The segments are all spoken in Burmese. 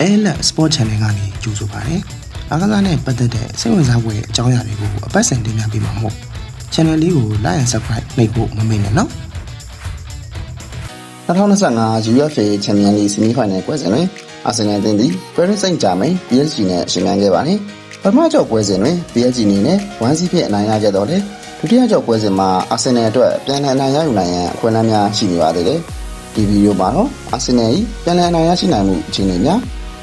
အဲလက် Sport Channel ကနေကြိုဆိုပါရစေ။အားကစားနဲ့ပတ်သက်တဲ့စိတ်ဝင်စားဖွယ်အကြောင်းအရာတွေကိုအပတ်စဉ်တင်ပြပေးမှာမို့ Channel လေးကို Like and Subscribe နှိပ်ဖို့မမေ့နဲ့နော်။2025 UEFA Champions League semi-final ပွဲစဉ်တွင်အာဆင်နယ်အသင်းသည် Paris Saint-Germain PSG နဲ့ရှင်ပြိုင်ခဲ့ပါသည်။ပထမကြော့ပွဲစဉ်တွင် PSG အနေနဲ့1-0ဖြင့်အနိုင်ရခဲ့တော့လေဒုတိယကြော့ပွဲစဉ်မှာအာဆင်နယ်အတွက်ပြန်လည်အနိုင်ရယူနိုင်ရန်အခွင့်အလမ်းများရှိနေပါသေးတယ်။ဒီဗီဒီယိုမှာတော့အာဆင်နယ်၏ပြန်လည်အနိုင်ရရှိနိုင်မှုအခြေအနေများ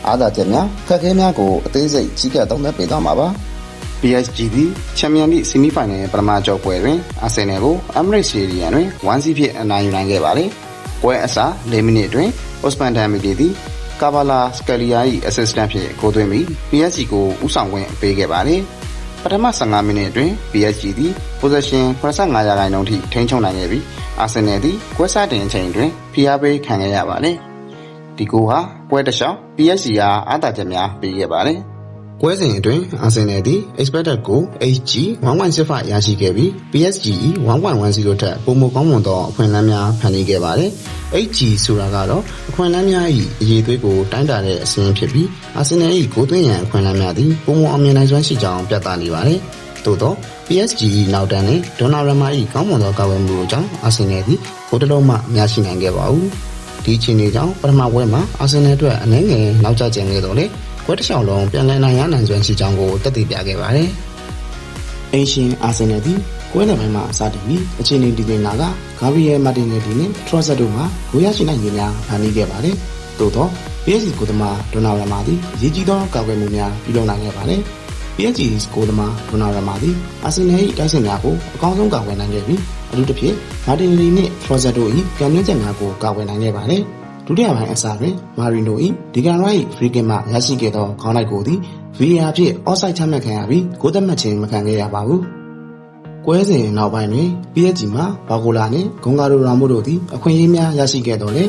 အားသာချက်များခက်ခဲများကိုအသေးစိတ်ကြီးကပ်သုံးသပ်ပေးသွားမှာပါ။ PSG သည်ချန်ပီယံလိဆီမီဖိုင်နယ်ပထမကြော့ပွဲတွင်အာဆင်နယ်ကို Emirates Stadium တွင်1-0ဖြင့်အနိုင်ယူနိုင်ခဲ့ပါသည်။ပွဲအစ၄မိနစ်တွင် Osman Dembele သည်ကာဘာလာစကလီယာ၏အဆစ်စတန့်ဖြင့်ဂိုးသွင်းပြီး PSG ကိုဥဆောင်ခွင့်ပေးခဲ့ပါသည်။ပထမ15မိနစ်အတွင်း PSG သည် possession 85ရာခိုင်နှုန်းထိထိန်းချုပ်နိုင်ခဲ့ပြီးအာဆင်နယ်သည်ကွဲစားတင်အချိန်တွင်ဖိအားပေးခံခဲ့ရပါသည်။ ဒီကိုဟာပွဲတစ်လျှောက် PSG အားအားသာချက်များပေးခဲ့ပါတယ်။ပွဲစဉ်အတွင်းအာဆင်နယ်သည် expected goal HG 1.65ရရှိခဲ့ပြီး PSG ၏1.10ထက်ပိုမိုကောင်းမွန်သောအခွင့်အလမ်းများဖန်တီးခဲ့ပါတယ်။ HG ဆိုတာကတော့အခွင့်အလမ်းများ၏အရေးသွေးကိုတိုင်းတာတဲ့အစင်းဖြစ်ပြီးအာဆင်နယ်၏ဂိုးသွင်းရန်အခွင့်အလမ်းများသည်ပိုမိုအောင်မြင်နိုင်စွမ်းရှိကြောင်းပြသနေပါတယ်။သို့သော PSG ၏နောက်တန်းနှင့်ဒေါနာရမာ၏ကောင်းမွန်သောကာကွယ်မှုတို့ကြောင့်အာဆင်နယ်သည်ဂိုးတစ်လုံးမှမရရှိနိုင်ခဲ့ပါဘူး။ ဒီချိန်တွေကြောင့်ပထမပွဲမှာအာဆင်နယ်အတွက်အနည်းငယ်နောက်ကျကျန်ခဲ့တော့လေပွဲတစ်ချောင်းလုံးပြန်လည်နိုင်ရနိုင်စွမ်းရှိကြောင်းကိုတက်တည်ပြခဲ့ပါတယ်။အင်ရှင်အာဆင်နယ်သည်ပွဲလယ်ပိုင်းမှာအစတင်ပြီးအခြေအနေတည်ငြိမ်လာကဂါဘရီယယ်မာတင်နယ်ဒီနဲ့ထရော့ဆက်တို့မှဂိုးရရှိနိုင်ခြင်းများဖန်တီးခဲ့ပါတယ်။သို့သော PSG ကိုသမားဒိုနာရမာသည်ရည်ကြီးသောကာကွယ်မှုများပြုလုပ်နိုင်ခဲ့ပါတယ်။ PSG ကိုသမားဒိုနာရမာသည်အာဆင်နယ်၏တိုက်စစ်များကိုအကောင်းဆုံးကာကွယ်နိုင်ခဲ့ပြီး အထူးသဖြင့်မာတင်လီနှင့်ထရော့ဆက်တို့၏ပြန်လည်ချက်များကိုကာကွယ်နိုင်ခဲ့ပါတယ်။ဒုတိယပိုင်းအစတွင်မာရီနို၏ဒီကန်ရိုက်ဖရီကင်မှရရှိခဲ့သောခေါင်းလိုက်ကိုသည် VAR ဖြင့် offside ချမှတ်ခံရပြီးဂိုးသက်မှတ်ခြင်းမခံခဲ့ရပါဘူး။ကွဲစဉ်နောက်ပိုင်းတွင် PSG မှာဘာဂိုလာနှင့်ဂွန်ဂါရိုရာမိုတို့သည်အခွင့်အရေးများရရှိခဲ့တော်လဲ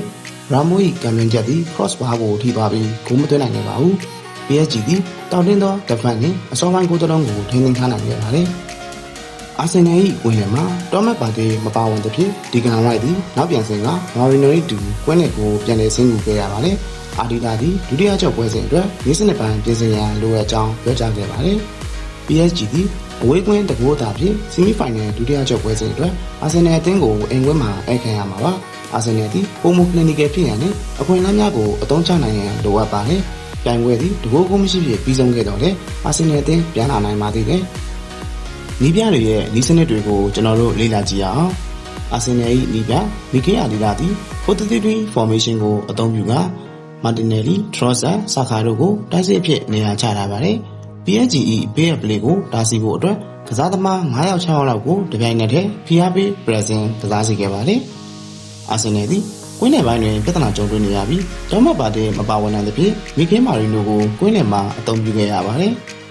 ရာမို၏ကံမြင့်ချက်သည် cross bar ကိုထိသွားပြီးဂိုးမသွင်းနိုင်ခဲ့ပါဘူး။ PSG သည်တောင်တင်းသော defense နှင့်အစောပိုင်းဂိုးတစ်လုံးကိုထိန်းသိမ်းထားနိုင်ခဲ့ပါသည်။ အာဆင်နယ်၏ဝင်ရမှာတော်မတ်ပါတီမပါဝင်သဖြင့်ဒီကန်ရိုက်သည်နောက်ပြန်ဆင်ကမာရီနို၏တူကွင်းနယ်ကိုပြန်လည်ဆင်းကူခဲ့ရပါသည်။အာဒီတာသည်ဒုတိယချုပ်ပွဲစဉ်အတွက်၄စနစ်ပိုင်းပြင်ဆင်ရန်လိုအပ်ကြောင်းပြောကြားခဲ့ပါတယ်။ PSG သည်အဝေးကွင်းတကူအတာဖြင့်ဆီမီဖိုင်နယ်ဒုတိယချုပ်ပွဲစဉ်အတွက်အာဆင်နယ်အသင်းကိုအိမ်ကွင်းမှာအိတ်ခံရမှာပါ။အာဆင်နယ်သည်ပုံမှုကလင်နီကယ်ဖြစ်ရန်နှင့်အခွင့်အလမ်းများကိုအသုံးချနိုင်ရန်လိုအပ်ပါတယ်။ပြိုင်ပွဲသည်တကူကိုမရှိဖြစ်ပြီးဆုံးခဲ့တော့လေအာဆင်နယ်အသင်းပြန်လာနိုင်ပါသေးတယ်။ နီးပြတွေရဲ့နီးစနစ်တွေကိုကျွန်တော်တို့လေ့လာကြည့်ရအောင်။အာဆင်နယ်၏နီးပြမီကေအာဒီလာသည်4-3-3 formation ကိုအသုံးပြုကမာတင်နယ်လီထရော့ဆာဆာခါတို့ကိုတိုက်စစ်အဖြစ်နေရာချထားပါတယ်။ PSG ၏ဘေးရပလေးကိုတားဆီးဖို့အတွက်ကစားသမား9ယောက်6ယောက်လောက်ကိုတပြိုင်နက်တည်းဖိအားပေးပရက်ဇင်ကစားစီခဲ့ပါတယ်။အာဆင်နယ်သည်ကွင်းနယ်ပိုင်းတွင်ပြဿနာကြုံတွေ့နေရပြီးဒေါမတ်ပါတဲ့မပါဝင်နိုင်သဖြင့်မီကင်းမာရီနိုကိုကွင်းနယ်မှာအသုံးပြုခဲ့ရပါတယ်။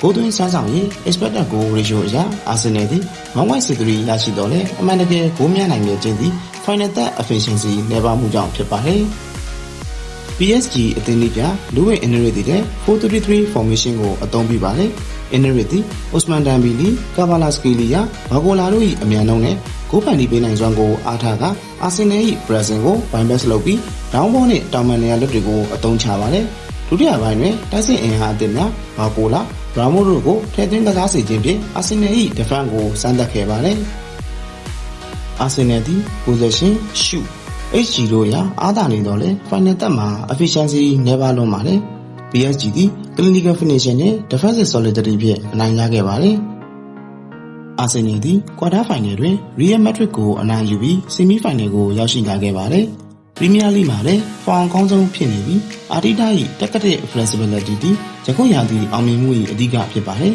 ဂိုးသွင်းစမ်းဆောင်ရင် expected goal ratio အရအာဆင်နယ်သည်1.63ရရှိတော့လေအမှန်တကယ်ဂိုးများနိုင်တဲ့ခြင်းသည် final third efficiency နည်းပါးမှုကြောင့်ဖြစ်ပါတယ်။ PSG အသင်းလေးပြလူဝင် Enrique တဲ့433 formation ကိုအသုံးပြုပါတယ်။ Enrique သည် Osman Dembele, Kvaratskhelia, Barcola တို့၏အမြန်နှုန်းနဲ့ဂိုးဖန်တီးပေးနိုင်စွမ်းကိုအားထားကအာဆင်နယ်၏ပရက်ဇင်ကိုဘိုင်ဘက်လုပ်ပြီးဒေါင်းဘောနဲ့တောင်မန်နေရာလွတ်တွေကိုအသုံးချပါတယ်။ဒုတိယပိုင်းတွင်တိုက်စစ်အင်အားအသစ်များဘာကိုလာ ရာမိုတို့ကိုထည့်သွင်းကစားစေခြင်းဖြင့်အာဆင်နယ်၏ဒဖန်ကိုစမ်းသပ်ခဲ့ပါတယ်။အာဆင်နယ်သည် possession shoot HG တို့ရာအားသာနေတော့လေ final တက်မှာ efficiency နည်းပါးလွန်းပါတယ်။ PSG သည် clinical finishing နဲ့ defensive solidity ဖြင့်အနိုင်ရခဲ့ပါတယ်။အာဆင်နယ်သည် quarter final တွင် Real Madrid ကိုအနိုင်ယူပြီး semi final ကိုရောက်ရှိလာခဲ့ပါတယ်။ Premier League မှာလည်းဖောင်ကောင်းဆုံးဖြစ်နေပြီးအာတီတာ၏တက္ကသိ flexibility သည်ယခုရာသီအောင်မြင်မှု၏အဓိကဖြစ်ပါတယ်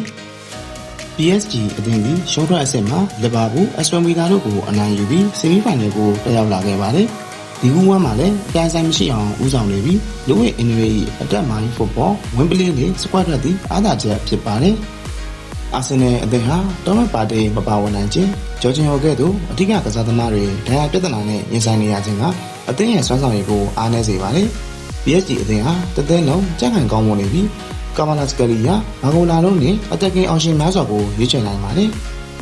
။ PSG အသင်းသည်ရှုံးထွက်အဆင့်မှာလီဗာပူး၊အက်စတိုဗီလာတို့ကိုအနိုင်ယူပြီးဆီမီဖိုင်နယ်ကိုတက်ရောက်လာခဲ့ပါတယ်။ဒီကူဝမ်းမှာလည်းအပြိုင်ဆိုင်မရှိအောင်ဦးဆောင်နေပြီးလူ့ဝိအင်ရီအတက်မိုင်းဖုတ်ဘောဝင်းပလင်းနဲ့စကွတ်ရက်သည်အားသာချက်ဖြစ်ပါတယ်။အာဆင်နယ်အသင်းဟာတော်မတ်ပါတီမပါဝင်နိုင်ခြင်းဂျော်ဂျင်ဟိုကဲ့သို့အထူးကစားသမားတွေဒဏ်ရာပြဿနာနဲ့ရင်ဆိုင်နေရခြင်းက အသင်းရဲ့စွမ်းဆောင်ရည်ကိုအားနည်းစေပါတယ်။ PSG အသင်းဟာတသက်လုံးကြက်ခံကောင်းမွန်နေပြီးကာမာလာစကလီယာဘာဂိုလာတို့နဲ့အသက်ကင်အောင်ရှင်များစွာကိုရွေးချယ်နိုင်ပါတယ်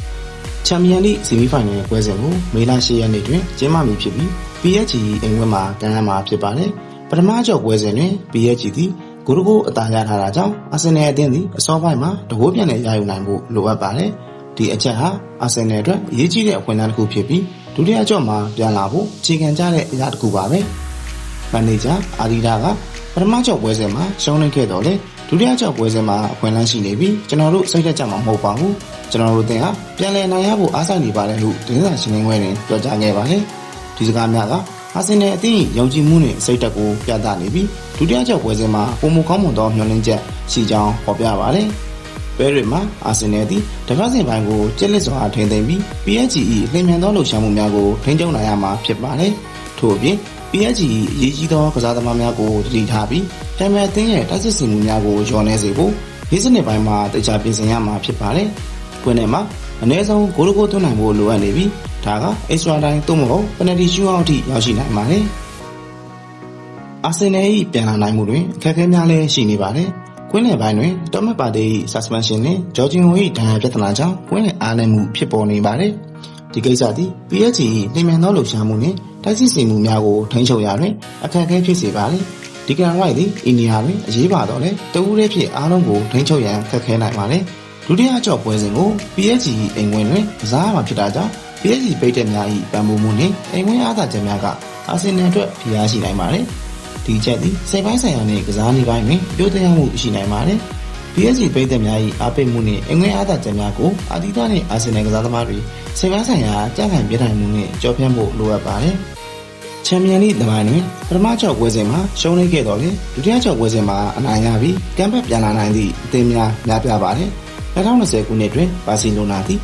။ချန်ပီယံလိဆီမီဖိုင်နယ်ပွဲစဉ်ကိုမေလ10ရက်နေ့တွင်ကျင်းပမည်ဖြစ်ပြီး PSG အိမ်ဝက်မှာကန်ရမှာဖြစ်ပါတယ်။ပထမကြော့ပွဲစဉ်တွင် PSG သည်ဂိုးတကိုးအသာရထားတာကြောင့်အာဆင်နယ်အသင်းသည်အစောပိုင်းမှာတကိုးပြန်နဲ့ရယူနိုင်ဖို့လိုအပ်ပါတယ်။ဒီအချက်ဟာအာဆင်နယ်အတွက်အရေးကြီးတဲ့အခွင့်အလမ်းတစ်ခုဖြစ်ပြီး ဒုတိယကြော့မှာပြန်လာဖို့အခြေခံကြတဲ့အရာတစ်ခုပါပဲ။မန်နေဂျာအာဒီဒါကပထမကြော့ပွဲစဉ်မှာရှုံးနေခဲ့တော့လေဒုတိယကြော့ပွဲစဉ်မှာအခွင့်အလမ်းရှိနေပြီးကျွန်တော်တို့စိတ်သက်ကြမှာမဟုတ်ပါဘူး။ကျွန်တော်တို့အသင်းဟာပြန်လည်နိုင်ရဖို့အားစိုက်နေပါတယ်လို့တင်းစာရှင်းလင်းပွဲတွင်ပြောကြားခဲ့ပါတယ်။ဒီစကားများကအာဆင်နယ်အသင်းယုံကြည်မှုနဲ့စိတ်တက်ကိုပြသနေပြီးဒုတိယကြော့ပွဲစဉ်မှာပုံမကောင်းမွန်သောမျှော်လင့်ချက်ရှိကြောင်းဖော်ပြပါတယ်။ ဘဲရစ်မှာအာဆင်နယ်သည်တပတ်စဉ်ပိုင်းကိုကျက်လက်စွာထိန်းသိမ်းပြီး PSG ၏လျင်မြန်သောလှုပ်ရှားမှုများကိုထိန်းချုပ်နိုင်ရမှာဖြစ်ပါတယ်။ထို့အပြင် PSG ၏အရေးကြီးသောကစားသမားများကိုတတိထားပြီးတံမြတ်အသင်းရဲ့တိုက်စစ်စင်မှုများကိုကျော်နေစေဖို့ဒီစနစ်ပိုင်းမှာတခြားပြင်ဆင်ရမှာဖြစ်ပါတယ်။ကွင်းထဲမှာအနည်းဆုံးဂိုးတကိုးသွင်းနိုင်ဖို့လိုအပ်နေပြီးဒါက extra time သို့မဟုတ် penalty shootout အထိရောက်ရှိနိုင်ပါတယ်။အာဆင်နယ်၏ပြန်လာနိုင်မှုတွင်အခက်အခဲများလည်းရှိနေပါတယ်။ ကွင်းလယ်ပိုင်းတွင်တော်မက်ပါတီ၏ suspension နှင့်ဂျော်ဂျင်ဝိ၏ဒဏ်ရာပြဿနာကြောင့်ကွင်းလယ်အားနည်းမှုဖြစ်ပေါ်နေပါတယ်။ဒီကိစ္စသည် PSG ၏နှိမ်မြန်သောလှုပ်ရှားမှုနှင့်တိုက်စစ်စီမှုများကိုထိန်းချုပ်ရာတွင်အခက်အခဲဖြစ်စေပါသည်။ဒီကန်ရိုက်သည်အိန္ဒိယတွင်အရေးပါတော့လေတဦးတည်းဖြစ်အားလုံးကိုထိန်းချုပ်ရန်ခက်ခဲနိုင်ပါလေ။ဒုတိယကြော့ပွဲစဉ်ကို PSG ၏အိမ်ဝင်တွင်ကစားရမှာဖြစ်တာကြောင့် PSG ပိတ်တဲ့များ၏ပံ့ပိုးမှုနှင့်အိမ်ဝင်အားသာချက်များကအာဆင်နယ်အတွက်ဖိအားရှိနိုင်ပါတယ်။ ဒီချက်သည်စိတ်ပိုင်းဆိုင်ရာနှင့်ကစားနည်းပိုင်းတွင်ပြိုးတရမှုရှိနိုင်ပါတယ်။ PSG ပိတ်တဲ့များ၏အားပေးမှုနှင့်အိမ်ဝင်အားသာချက်များကိုအာဒီတာနှင့်အာဆင်နယ်ကစားသမားတွေစိတ်ပိုင်းဆိုင်ရာကြံ့ခိုင်ပြထိုင်မှုနှင့်ကြော်ဖြတ်ဖို့လိုအပ်ပါတယ်။ချန်ပီယံလိသမိုင်းတွင်ပထမကြော့ပွဲစဉ်မှာရှုံးနေခဲ့တော့လေဒုတိယကြော့ပွဲစဉ်မှာအနိုင်ရပြီးကမ်ဘက်ပြန်လာနိုင်သည့်အသင်းများများပြားပါတယ်2020ခုနှစ်တွင်ဘာစီလိုနာသည်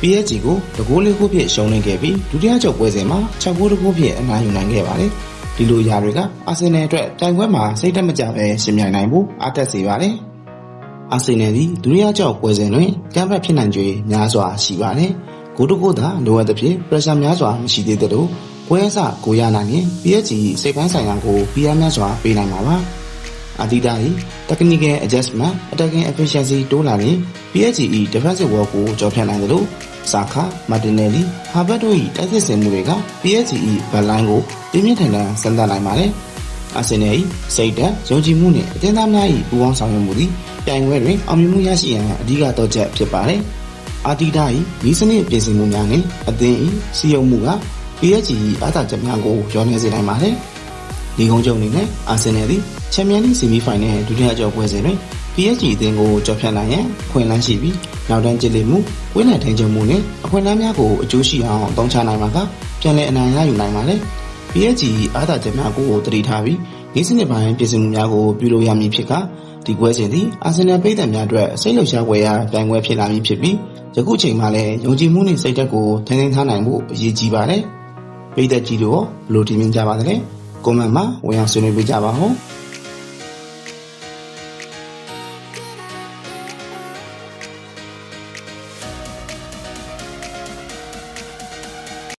PSG ကိုတကိုးလေးခုဖြင့်ရှုံးနေခဲ့ပြီးဒုတိယကြော့ပွဲစဉ်မှာ6ဂိုးတကိုးဖြင့်အနိုင်ယူနိုင်ခဲ့ပါတယ် ဒီလိုအရာတွေကအာဆင်နယ်အတွက်တိုင်ပွဲမှာစိတ်တက်မကြပဲရှင်မြိုင်နိုင်ဖို့အားတက်စေပါတယ်အာဆင်နယ်သည်ဒုတိယကြော့ပွဲစဉ်တွင်ကမ်ဘက်ဖြစ်နိုင်ကြွေများစွာရှိပါတယ်ဂိုးတကိုးသာလိုအပ်သဖြင့်ပရက်ရှာများစွာမရှိသေးသလိုပွဲအစကိုရနိုင်ရင် PSG စိတ်ပိုင်းဆိုင်ရာကိုပြရများစွာပေးနိုင်မှာပါအာဒီတာ၏ technical adjustment attacking efficiency တိုးလာရင် PSG ၏ defensive wall ကိုကျော်ဖြတ်နိုင်တယ်လို့ စာခာမာတင်နယ်လီဟာဘတ်တို့၏တိုက်စစ်စင်မှုတွေက PSG ၏ဘက်လိုင်းကိုပြင်းပြင်းထန်ထန်ဆန်းသတ်နိုင်ပါတယ်။အာဆင်နယ်၏စိတ်ဓာတ်ယုံကြည်မှုနှင့်အသင်းသားများ၏ပူးပေါင်းဆောင်ရွက်မှုသည်ပြိုင်ပွဲတွင်အောင်မြင်မှုရရှိရန်အဓိကတော့ချက်ဖြစ်ပါတယ်။အာတီတာ၏ဤစနစ်ပြင်ဆင်မှုများနှင့်အသင်း၏စီယုံမှုက PSG ၏အားသာချက်များကိုရောနေစေနိုင်ပါတယ်။ဒီကုန်းချုပ်အနေနဲ့အာဆင်နယ်သည်ချန်ပီယံလိဆီမီဖိုင်နယ်ဒုတိယကြောပွဲစဉ်တွင် PSG အသင်းကိုကြော်ဖြတ်နိုင်ရန်ခွင့်လန်းရှိပြီးနောက်တန်းကျစ်လိမှုဝင်းနယ်ထိန်ချုပ်မှုနဲ့အခွင့်အလမ်းများကိုအကျိုးရှိအောင်အသုံးချနိုင်မှာကပြန်လည်အနိုင်ရယူနိုင်ပါလေ PSG အားသာချက်များကိုတတိထားပြီးဒီစနစ်ပိုင်းပြင်ဆင်မှုများကိုပြုလုပ်ရမည်ဖြစ်ကဒီပွဲစဉ်သည်အာဆင်နယ်ပြည်သက်များအတွက်စိတ်လှုပ်ရှားပွဲရာပြိုင်ပွဲဖြစ်လာမည်ဖြစ်ပြီးယခုချိန်မှာလည်းယုံကြည်မှုနှင့်စိတ်ဓာတ်ကိုထိန်းသိမ်းထားနိုင်ဖို့အရေးကြီးပါတယ်ပြည်သက်ကြီးတို့ဘယ်လိုထင်မြင်ကြပါသလဲကွန်မန့်မှာဝင်အောင်ဆွေးနွေးပေးကြပါဦး